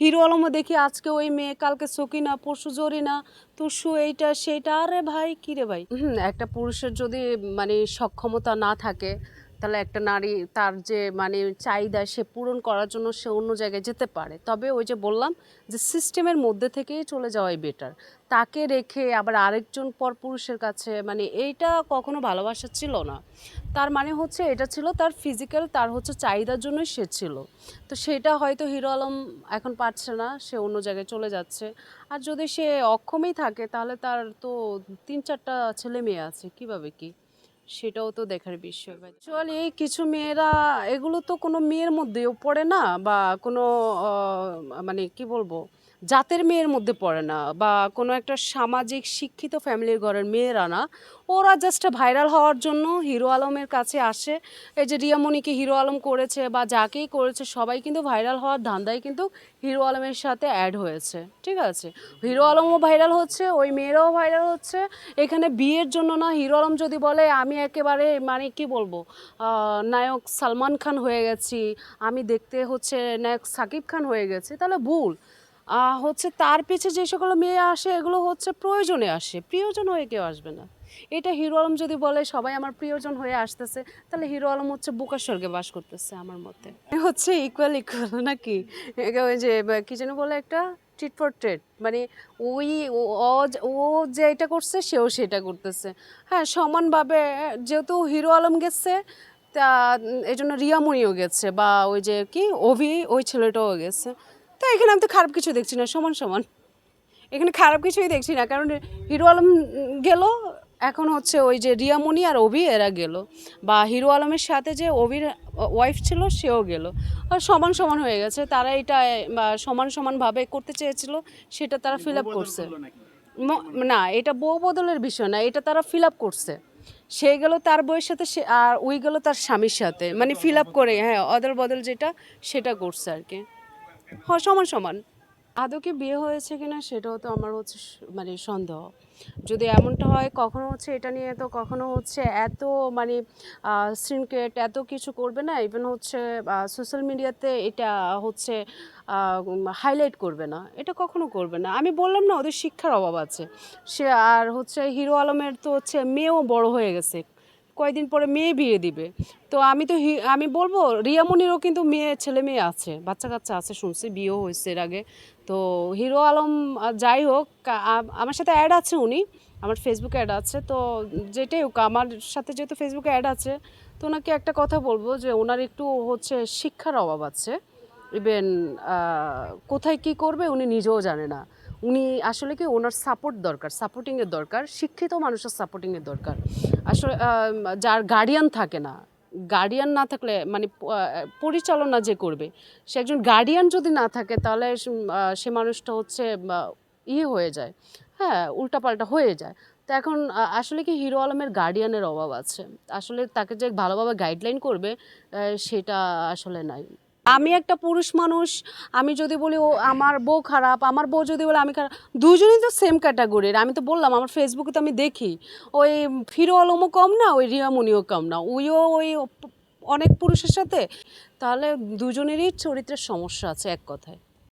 Hero আলমও দেখি আজকে ওই মেয়ে, কালকে সকিনা, পরশু জরিনা তুসু এইটা, সেইটা। আরে ভাই কিরে ভাই? একটা পুরুষের যদি মানে সক্ষমতা না থাকে তাহলে একটা নারী তার যে মানে চাহিদা সে পূরণ করার জন্য সে অন্য জায়গায় যেতে পারে। তবে ওই যে বললাম যে সিস্টেমের মধ্যে থেকেই চলে যাওয়াই বেটার তাকে রেখে আবার আরেকজন পর পুরুষের কাছে মানে এইটা কখনো ভালোবাসা ছিল না। তার মানে হচ্ছে এটা ছিল তার ফিজিক্যাল তার হচ্ছে চাহিদার জন্যই সে ছিল। তো সেটা হয়তো হিরো আলম এখন পারছে না, সে অন্য জায়গায় চলে যাচ্ছে। আর যদি সে অক্ষমই থাকে তাহলে তার তো তিন চারটা ছেলে মেয়ে আছে, কীভাবে কি? সেটাও তো দেখার বিষয় অ্যাকচুয়ালি কিছু মেয়েরা, এগুলো তো কোনো মেয়ের মধ্যেও পড়ে না বা কোনো মানে কি বলব? জাতের মেয়ের মধ্যে পড়ে না বা কোনো একটা সামাজিক শিক্ষিত ফ্যামিলির ঘরের মেয়েরা না, ওরা জাস্ট ভাইরাল হওয়ার জন্য হিরো আলমের কাছে আসে। এই যে রিয়ামণিকে হিরো আলম করেছে বা যাকেই করেছে, সবাই কিন্তু ভাইরাল হওয়ার ধান্দায় কিন্তু হিরো আলমের সাথে অ্যাড হয়েছে। ঠিক আছে? হিরো আলমও ভাইরাল হচ্ছে, ওই মেয়েরাও ভাইরাল হচ্ছে। এখানে বিয়ের জন্য না, হিরো আলম যদি বলে, আমি একেবারে মানে কি বলব নায়ক সালমান খান হয়ে গেছি, আমি দেখতে হচ্ছে নায়ক সাকিব খান হয়ে গেছি, তাহলে ভুল। হচ্ছে তার পিছে যে সকল মেয়ে আসে, এগুলো হচ্ছে প্রয়োজনে আসে। প্রিয়জন হয়ে কেউ আসবে না। এটা হিরো আলম যদি বলে, সবাই আমার প্রিয়জন হয়ে আসতেছে, তাহলে হিরো আলম হচ্ছে বোকার স্বর্গে বাস করতেছে আমার মতে। হচ্ছে ইকুয়াল ইকুয়াল নাকি? ওই যে কি যেন বলে একটা? ট্রিট ফর ট্রেড মানে ওই, ও যে এটা করছে, সেও সেটা করতেছে। হ্যাঁ সমানভাবে, যেহেতু হিরো আলম গেছে, তা এই জন্য রিয়ামণিও গেছে, বা ওই যে কি, অভি, ওই ছেলেটাও গেছে। তো এখানে আমি তো খারাপ কিছু দেখছি না সমান সমান। এখানে খারাপ কিছুই দেখছি না কারণ হিরো আলম গেল এখন হচ্ছে ওই যে রিয়ামণি আর অভি এরা গেল। বা হিরো আলমের সাথে যে অভির ওয়াইফ ছিল সেও গেল। আর সমান সমান হয়ে গেছে তারা এটা বা সমান সমানভাবে করতে চেয়েছিল সেটা তারা ফিল আপ করছে। না এটা বউ বদলের বিষয় না এটা তারা ফিল আপ করছে। সে গেল তার বইয়ের সাথে সে আর ওই গেল তার স্বামীর সাথে মানে ফিল আপ করে হ্যাঁ অদল বদল যেটা সেটা করছে আর কি। হ্যাঁ সমান সমান। আদৌ কি বিয়ে হয়েছে কিনা সেটাও তো আমার হচ্ছে মানে সন্দেহ। যদি এমনটা হয়, কখনো হচ্ছে এটা নিয়ে তো কখনো হচ্ছে এত মানে সিনক্রেট এত কিছু করবে না। ইভেন হচ্ছে সোশ্যাল মিডিয়াতে এটা হচ্ছে হাইলাইট করবে না। এটা কখনো করবে না। আমি বললাম না, ওদের শিক্ষার অভাব আছে। সে আর হচ্ছে হিরো আলমের তো হচ্ছে মেয়েও বড় হয়ে গেছে। কয়দিন পরে মেয়ে বিয়ে দিবে। তো আমি তো আমি বলব রিয়ামনিরও কিন্তু মেয়ে, ছেলে মেয়ে আছে বাচ্চা কাচ্চা আছে, শুনছি বিয়েও হয়েছে এর আগে। তো হিরো আলম যাই হোক আমার সাথে অ্যাড আছে উনি, আমার ফেসবুকে অ্যাড আছে। তো যেটাই হোক, আমার সাথে যেহেতু ফেসবুকে অ্যাড আছে, তো ওনাকে একটা কথা বলব যে ওনার একটু হচ্ছে শিক্ষার অভাব আছে। ইভেন কোথায় কি করবে উনি নিজেও জানে না। উনি আসলে কি ওনার সাপোর্ট দরকার সাপোর্টিংয়ের দরকার, শিক্ষিত মানুষের সাপোর্টিংয়ের দরকার। আসলে যার গার্ডিয়ান থাকে না গার্ডিয়ান না থাকলে মানে পরিচালনা যে করবে, সে একজন গার্ডিয়ান যদি না থাকে তাহলে সে- মানুষটা হচ্ছে ইয়ে হয়ে যায়। হ্যাঁ উল্টাপাল্টা হয়ে যায়। তো এখন আসলে কি হিরো আলমের গার্ডিয়ানের অভাব আছে। আসলে তাকে যে ভালোভাবে গাইডলাইন করবে সেটা আসলে নাই। আমি একটা পুরুষ মানুষ, আমি যদি বলি ও আমার বউ খারাপ, আমার বউ যদি বলে আমি খারাপ দুজনেই তো সেম ক্যাটাগরির আমি তো বললাম, আমার ফেসবুকে তো আমি দেখি, ওই ফিরো আলমও কম না, ওই রিয়ামনিও কম না। ওইও ওই অনেক পুরুষের সাথে। তাহলে দুজনেরই চরিত্রের সমস্যা আছে এক কথায়।